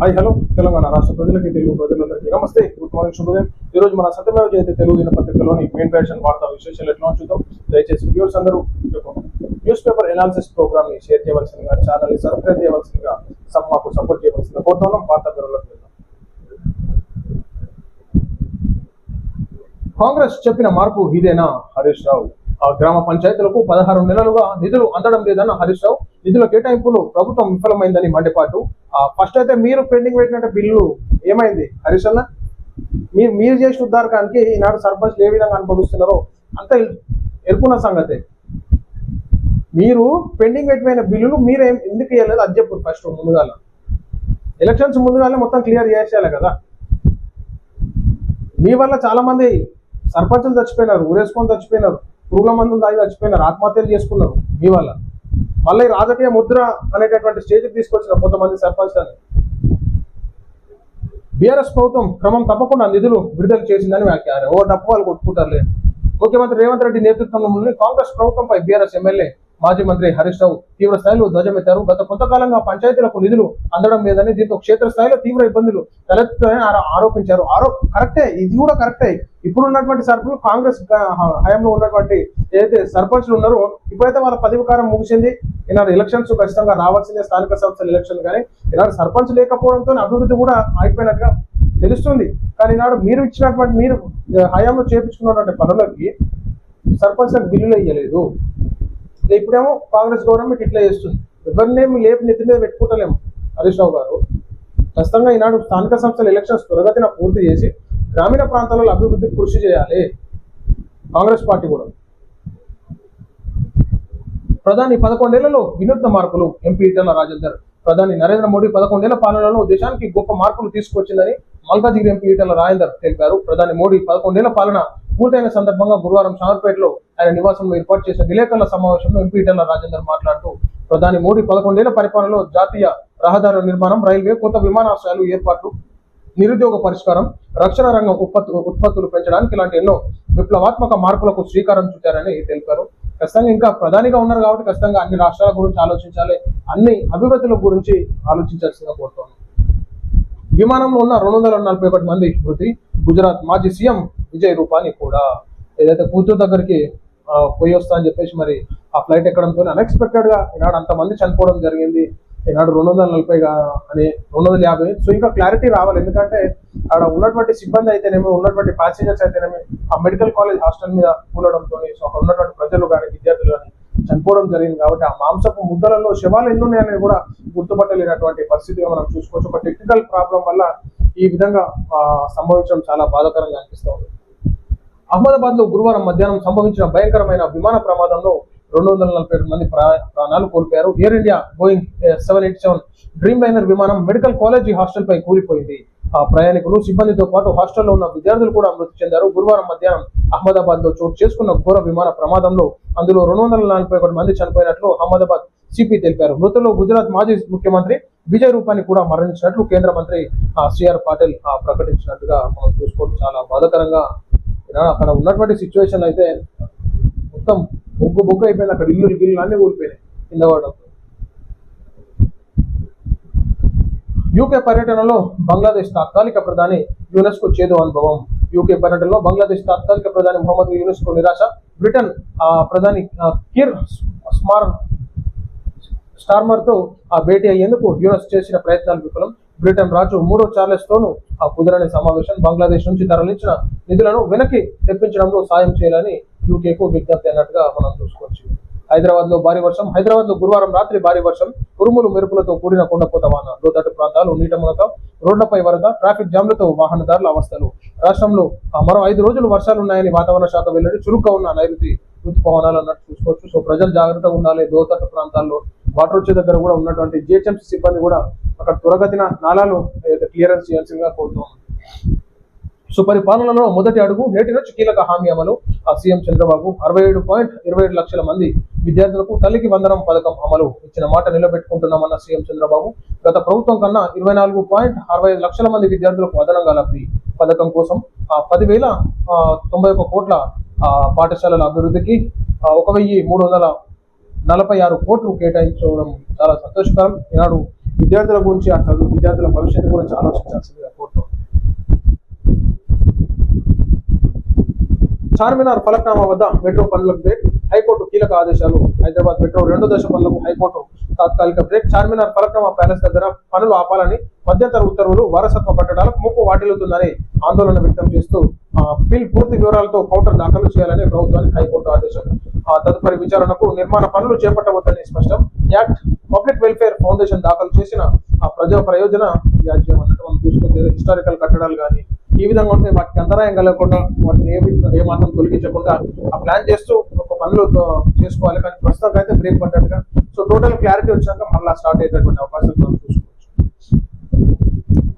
Hi hello. Telangana రాష్ట్ర ప్రజలకి తెలుగు ప్రజలందరికీ నమస్తే. గుడ్ మార్నింగ్ శుభోదయం. ఈ రోజు మన సత్యమేవ జయతే తెలుగు దినపత్రికలోని మెయిన్ ప్యాషన్ వార్తా విశేషాలు ఎట్లా చూద్దాం దయచేసి వ్యూవర్స్ అందరూ న్యూస్ పేపర్ ఎనాలిసిస్ ప్రోగ్రామ్ని షేర్ చేయవలసిందిగా ఛానల్ని సబ్స్క్రైబ్ చేయవలసిందిగా సబ్ మాకు సపోర్ట్ చేయవలసిందిగా కోరుతున్నాం. వార్తా పేరులోకి కాంగ్రెస్ చెప్పిన మార్పు ఇదేనా హరీష్ రావు? ఆ గ్రామ పంచాయతీలకు పదహారు నెలలుగా నిధులు అందడం లేదన్న హరీష్ రావు నిధుల కేటాయింపులు ప్రభుత్వం విఫలమైందని మండిపాటు. ఫస్ట్ అయితే మీరు పెండింగ్ పెట్టినట్టు బిల్లు ఏమైంది? హరీష్ అన్న? మీరు మీరు చేసిన ఉద్దారకానికి ఈనాడు సర్పంచ్లు ఏ విధంగా అనుభవిస్తున్నారో అంత ఎరుకున్న సంగతే. మీరు పెండింగ్ పెట్టిన బిల్లులు మీరు ఏం ఎందుకు ఇవ్వలేదు అది చెప్పు ఫస్ట్ ముందుగాల. ఎలక్షన్స్ ముందుగానే మొత్తం క్లియర్ చేసేయాలి కదా. మీ వల్ల చాలా మంది సర్పంచులు చచ్చిపోయినారు ఊరేసుకొని చచ్చిపోయినారు పురుగుల మందులు తాగి చచ్చిపోయినారు ఆత్మహత్యలు చేసుకున్నారు మీ వల్ల. మళ్ళీ రాజకీయ ముద్ర అనేటటువంటి స్టేజ్కి తీసుకొచ్చిన కొంతమంది సర్పంచ్లని. బీఆర్ఎస్ ప్రభుత్వం క్రమం తప్పకుండా నిధులు విడుదల చేసిందని వ్యాఖ్యారు ఓ డప్పు వాళ్ళు కొట్టుకుంటారులే. ముఖ్యమంత్రి రేవంత్ రెడ్డి నేతృత్వంలోని కాంగ్రెస్ ప్రభుత్వంపై బీఆర్ఎస్ ఎమ్మెల్యే మాజీ మంత్రి హరీష్ రావు తీవ్ర స్థాయిలో ధ్వజమెత్తారు. గత కొంతకాలంగా పంచాయతీలకు నిధులు అందడం లేదని దీంతో క్షేత్ర స్థాయిలో తీవ్ర ఇబ్బందులు తలెత్తుతాయని ఆరోపించారు. ఆరో కరెక్టే ఇది కూడా కరెక్టే. ఇప్పుడు ఉన్నటువంటి కాంగ్రెస్ హయాంలో ఉన్నటువంటి ఏదైతే సర్పంచ్లు ఉన్నారో ఇప్పుడైతే వాళ్ళ పదవికారం ముగిసింది. ఈనాడు ఎలక్షన్స్ ఖచ్చితంగా రావాల్సిందే స్థానిక సంస్థల ఎలక్షన్ కానీ. ఈనాడు సర్పంచ్ లేకపోవడంతో అభివృద్ధి కూడా ఆగిపోయినట్టుగా తెలుస్తుంది. కానీ ఈనాడు మీరు ఇచ్చినటువంటి మీరు హయాంలో చేపించుకున్నటువంటి పనులకి సర్పంచ్ బిల్లులు ఇవ్వలేదు ఇప్పుడేమో కాంగ్రెస్ గవర్నమెంట్ ఇట్లా చేస్తుంది. ఎవరినేమి లేపు నెత్తి మీద పెట్టుకుంటలేము. హరీష్ రావు గారు. ఖచ్చితంగా ఈనాడు స్థానిక సంస్థల ఎలక్షన్స్ త్వరగతిన పూర్తి చేసి గ్రామీణ ప్రాంతాలలో అభివృద్ధికి కృషి చేయాలి. కాంగ్రెస్ పార్టీ కూడా. ప్రధాని పదకొండేళ్ళలో వినూత్న మార్పులు ఎంపీ ఈటెల రాజేందర్. ప్రధాని నరేంద్ర మోడీ పదకొండేళ్ళ పాలనలో దేశానికి గొప్ప మార్పులు తీసుకొచ్చిందని మల్కాజిగిరి ఎంపీ ఈటెల రాజేందర్ తెలిపారు. ప్రధాని మోడీ పదకొండేళ్ళ పాలన పూర్తయిన సందర్భంగా గురువారం షార్పేటలో ఆయన నివాసంలో ఏర్పాటు చేసిన విలేకరుల సమావేశంలో ఎంపీ ఈటెల రాజేందర్ మాట్లాడుతూ ప్రధాని మోడీ పదకొండేళ్ళ పరిపాలనలో జాతీయ రహదారుల నిర్మాణం రైల్వే కొత్త విమానాశ్రయాలు ఏర్పాట్లు నిరుద్యోగ పరిష్కారం రక్షణ రంగం ఉత్పత్తి ఉత్పత్తులు పెంచడానికి ఇలాంటి ఎన్నో విప్లవాత్మక మార్పులకు శ్రీకారం చుట్టారని తెలిపారు. ఖచ్చితంగా ఇంకా ప్రధానిగా ఉన్నారు కాబట్టి ఖచ్చితంగా అన్ని రాష్ట్రాల గురించి ఆలోచించాలి. అన్ని అభివృద్ధుల గురించి ఆలోచించాల్సిందిగా కోరుతున్నాను విమానంలో ఉన్న రెండు వందల నలభై ఒకటి మంది మృతి గుజరాత్ మాజీ సీఎం విజయ్ రూపాని కూడా ఏదైతే కూతురు దగ్గరికి పోయి వస్తా అని చెప్పేసి మరి ఆ ఫ్లైట్ ఎక్కడంతో అన్ఎక్స్పెక్టెడ్గా ఈనాడు అంతమంది చనిపోవడం జరిగింది. ఈనాడు రెండు వందల నలభైగా అని రెండు వందల యాభై. సో ఇంకా క్లారిటీ రావాలి. ఎందుకంటే అక్కడ ఉన్నటువంటి సిబ్బంది అయితేనేమి ఉన్నటువంటి ప్యాసింజర్స్ అయితేనేమి ఆ మెడికల్ కాలేజ్ హాస్టల్ మీద కూలడంతో సో అక్కడ ఉన్నటువంటి ప్రజలు కానీ విద్యార్థులు కానీ చనిపోవడం జరిగింది కాబట్టి ఆ మాంసపు ముద్దలలో శవాలు ఎన్ని ఉన్నాయని కూడా గుర్తుపట్టలేనటువంటి పరిస్థితిగా మనం చూసుకోవచ్చు. ఒక టెక్నికల్ ప్రాబ్లం వల్ల ఈ విధంగా సంభవించడం చాలా బాధాకరంగా అనిపిస్తూ ఉంది. అహ్మదాబాద్లో గురువారం మధ్యాహ్నం సంభవించిన భయంకరమైన విమాన ప్రమాదంలో రెండు వందల నలభై ఏడు మంది ప్రాణాలు కోల్పోయారు. Air India Boeing seven eight seven Dreamliner విమానం మెడికల్ కాలేజీ హాస్టల్ పై కూలిపోయింది. ఆ ప్రయాణికులు సిబ్బందితో పాటు హాస్టల్లో ఉన్న విద్యార్థులు కూడా మృతి చెందారు. గురువారం మధ్యాహ్నం అహ్మదాబాద్లో చోటు చేసుకున్న ఘోర విమాన ప్రమాదంలో అందులో రెండు వందల నలభై ఒకటి మంది చనిపోయినట్లు అహ్మదాబాద్ సిపి తెలిపారు. మృతుల్లో గుజరాత్ మాజీ ముఖ్యమంత్రి విజయ్ రూపాని కూడా మరణించినట్లు కేంద్ర మంత్రి సిఆర్ పాటిల్ ఆ, ప్రకటించినట్టుగా మనం చూసుకోవడం చాలా బాధాకరంగా అక్కడ ఉన్నటువంటి సిచ్యువేషన్ అయితే మొత్తం బొగ్గు బొగ్గు అయిపోయింది. అక్కడ ఇల్లు గిల్లు అన్నీ కూలిపోయినాయి కింద పడడం. యూకే పర్యటనలో బంగ్లాదేశ్ తాత్కాలిక ప్రధాని యునెస్కో చేదు అనుభవం. యూకే పర్యటనలో బంగ్లాదేశ్ తాత్కాలిక ప్రధాని మొహమ్మద్ యునెస్కో నిరాశ. బ్రిటన్ ఆ, ప్రధాని కిర్ స్మార్ స్టార్మర్తో ఆ భేటీ అయ్యేందుకు యునెస్ చేసిన ప్రయత్నాలు విఫలం. బ్రిటన్ రాజు మూడో చార్లెస్ తోనూ ఆ కుదరని సమావేశం బంగ్లాదేశ్ నుంచి తరలించిన నిధులను వెనక్కి తెప్పించడంలో సాయం చేయాలని యూకేకు విజ్ఞప్తి అన్నట్టుగా మనం చూసుకోవచ్చు. హైదరాబాద్లో భారీ వర్షం హైదరాబాద్లో గురువారం రాత్రి భారీ వర్షం ఉరుములు మెరుపులతో కూడిన కొండపోత వాన లోతట్టు ప్రాంతాలు నీట రోడ్లపై వరద ట్రాఫిక్ జామ్లతో వాహనదారుల అవస్థలు. రాష్ట్రంలో ఆ మరో ఐదు రోజులు వర్షాలు ఉన్నాయని వాతావరణ శాఖ వెల్లడి చురుగ్గా ఉన్న నైరుతి ఋతుపవనాలు అన్నట్టు చూసుకోవచ్చు. సో ప్రజలు జాగ్రత్తగా ఉండాలి లోతట్టు ప్రాంతాల్లో వాటర్ వచ్చే దగ్గర కూడా ఉన్నటువంటి జిహెచ్ఎంసీ సిబ్బంది కూడా అక్కడ త్వరగతిన నాలాలు క్లియరెన్స్ చేయాల్సిందిగా కోరుతున్నాం సుపరిపాలనలో మొదటి అడుగు నేటి నుంచి కీలక హామీ అమలు. ఆ సీఎం చంద్రబాబు అరవై ఏడు పాయింట్ ఇరవై ఏడు లక్షల మంది విద్యార్థులకు తల్లికి వందనం పథకం అమలు ఇచ్చిన మాట నిలబెట్టుకుంటున్నామన్న సీఎం చంద్రబాబు. గత ప్రభుత్వం కన్నా ఇరవై నాలుగు పాయింట్ అరవై ఐదు లక్షల మంది విద్యార్థులకు అదనంగా లబ్ధి. పథకం కోసం ఆ పదివేల తొంభై ఒక్క కోట్ల ఆ, పాఠశాలల అభివృద్ధికి ఒక వెయ్యి మూడు వందల నలభై ఆరు కోట్లు కేటాయించడం చాలా సంతోషకరం. ఈనాడు విద్యార్థుల గురించి ఆ చదువు విద్యార్థుల భవిష్యత్తు గురించి ఆలోచించాల్సిందిగా కోరుతున్నాం చార్మినార్ ఫలక్నామా వద్ద మెట్రో పనులకు హైకోర్టు కీలక ఆదేశాలు. హైదరాబాద్ మెట్రో రెండు దశ పనులకు హైకోర్టు తాత్కాలిక బ్రేక్. చార్మినార్ ఫలక్నామా ప్యాలెస్ దగ్గర పనులు ఆపాలని మధ్యంతర ఉత్తర్వులు వారసత్వ కట్టడాలకు ముప్పు వాటిల్లుతుందని ఆందోళన వ్యక్తం చేస్తూ బిల్ పూర్తి వివరాలతో కౌంటర్ దాఖలు చేయాలని ప్రభుత్వానికి హైకోర్టు ఆదేశం. ఆ, తదుపరి విచారణకు నిర్మాణ పనులు చేపట్టవద్దని స్పష్టం. యాక్ట్ పబ్లిక్ వెల్ఫేర్ ఫౌండేషన్ దాఖలు చేసిన ఆ ప్రజా ప్రయోజన వ్యాజ్యం అన్నట్టు మనం చూసుకుంటే హిస్టారికల్ కట్టడాలు కానీ ఈ విధంగా ఉంటే వాటికి అంతరాయం కలగకుండా వాటిని ఏ ఏమాత్రం తొలగించకుండా ఆ ప్లాన్ చేస్తూ ఒక పనులు చేసుకోవాలి. కానీ ప్రస్తుతానికి అయితే బ్రేక్ పడ్డట్టుగా. సో టోటల్ క్లారిటీ వచ్చాక మళ్ళీ స్టార్ట్ అయ్యేటటువంటి అవకాశం మనం చూసుకోవచ్చు.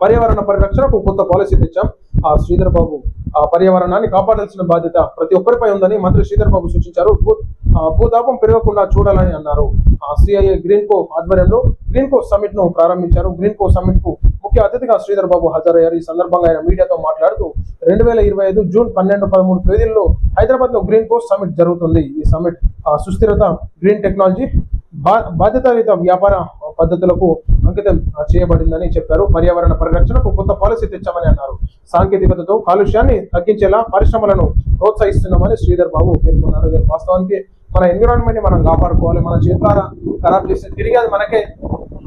పర్యావరణ పరిరక్షణకు కొత్త పాలసీ తెచ్చాం. ఆ శ్రీధర్ బాబు. ఆ పర్యావరణాన్ని కాపాడాల్సిన బాధ్యత ప్రతి ఒక్కరిపై ఉందని మంత్రి శ్రీధర్ బాబు సూచించారు. భూ- భూతాపం పెరగకుండా చూడాలని అన్నారు. ఆ సిఐఏ గ్రీన్ కో ఆధ్వర్యంలో గ్రీన్ కో సమ్మిట్ను ప్రారంభించారు. గ్రీన్ కో సమ్మిట్కు ముఖ్య అతిథిగా శ్రీధర్ బాబు హాజరయ్యారు. ఈ సందర్భంగా ఆయన మీడియాతో మాట్లాడుతూ రెండు వేల ఇరవై ఐదు జూన్ పన్నెండు పదమూడు తేదీల్లో హైదరాబాద్లో గ్రీన్ పోస్ట్ సమ్మిట్ జరుగుతుంది. ఈ సమ్మిట్ సుస్థిరత గ్రీన్ టెక్నాలజీ బా- బాధ్యతాయుత వ్యాపార పద్ధతులకు అంకితం చేయబడిందని చెప్పారు. పర్యావరణ పరిరక్షణకు కొత్త పాలసీ తెచ్చామని అన్నారు. సాంకేతికతతో కాలుష్యాన్ని తగ్గించేలా పరిశ్రమలను ప్రోత్సహిస్తున్నామని శ్రీధర్ బాబు పేర్కొన్నారు. వాస్తవానికి మన ఎన్విరాన్మెంట్ని మనం కాపాడుకోవాలి. మన చేతారా ఖరాబ్ చేస్తే తిరిగి అది మనకే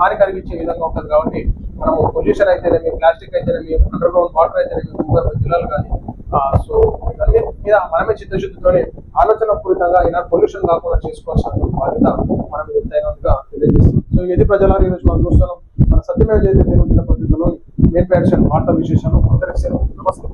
హాని కలిగించే విధంగా ఉంటుంది కాబట్టి మనము పొల్యూషన్ అయితేనేమి ప్లాస్టిక్ అయితేనేమి అండర్ గ్రౌండ్ వాటర్ అయితేనేమి భూగర్భ జిల్లాలు కానీ సో ఇవన్నీ మీద మనమే చిత్తశుద్ధితోనే ఆలోచన పూరితంగా ఇలా పొల్యూషన్ కాకుండా చేసుకోవాల్సిన బాధ్యత మనం ఎంతైనా తెలియజేస్తాం. సో ఇది ప్రజల ఈరోజు మనం చూస్తున్నాం? మన సత్యమేవ జయతే తెలుగు దినపత్రికలో మెయిన్ ప్యాక్షన్ వార్తా విశేషాలు అందరికీ నమస్తే.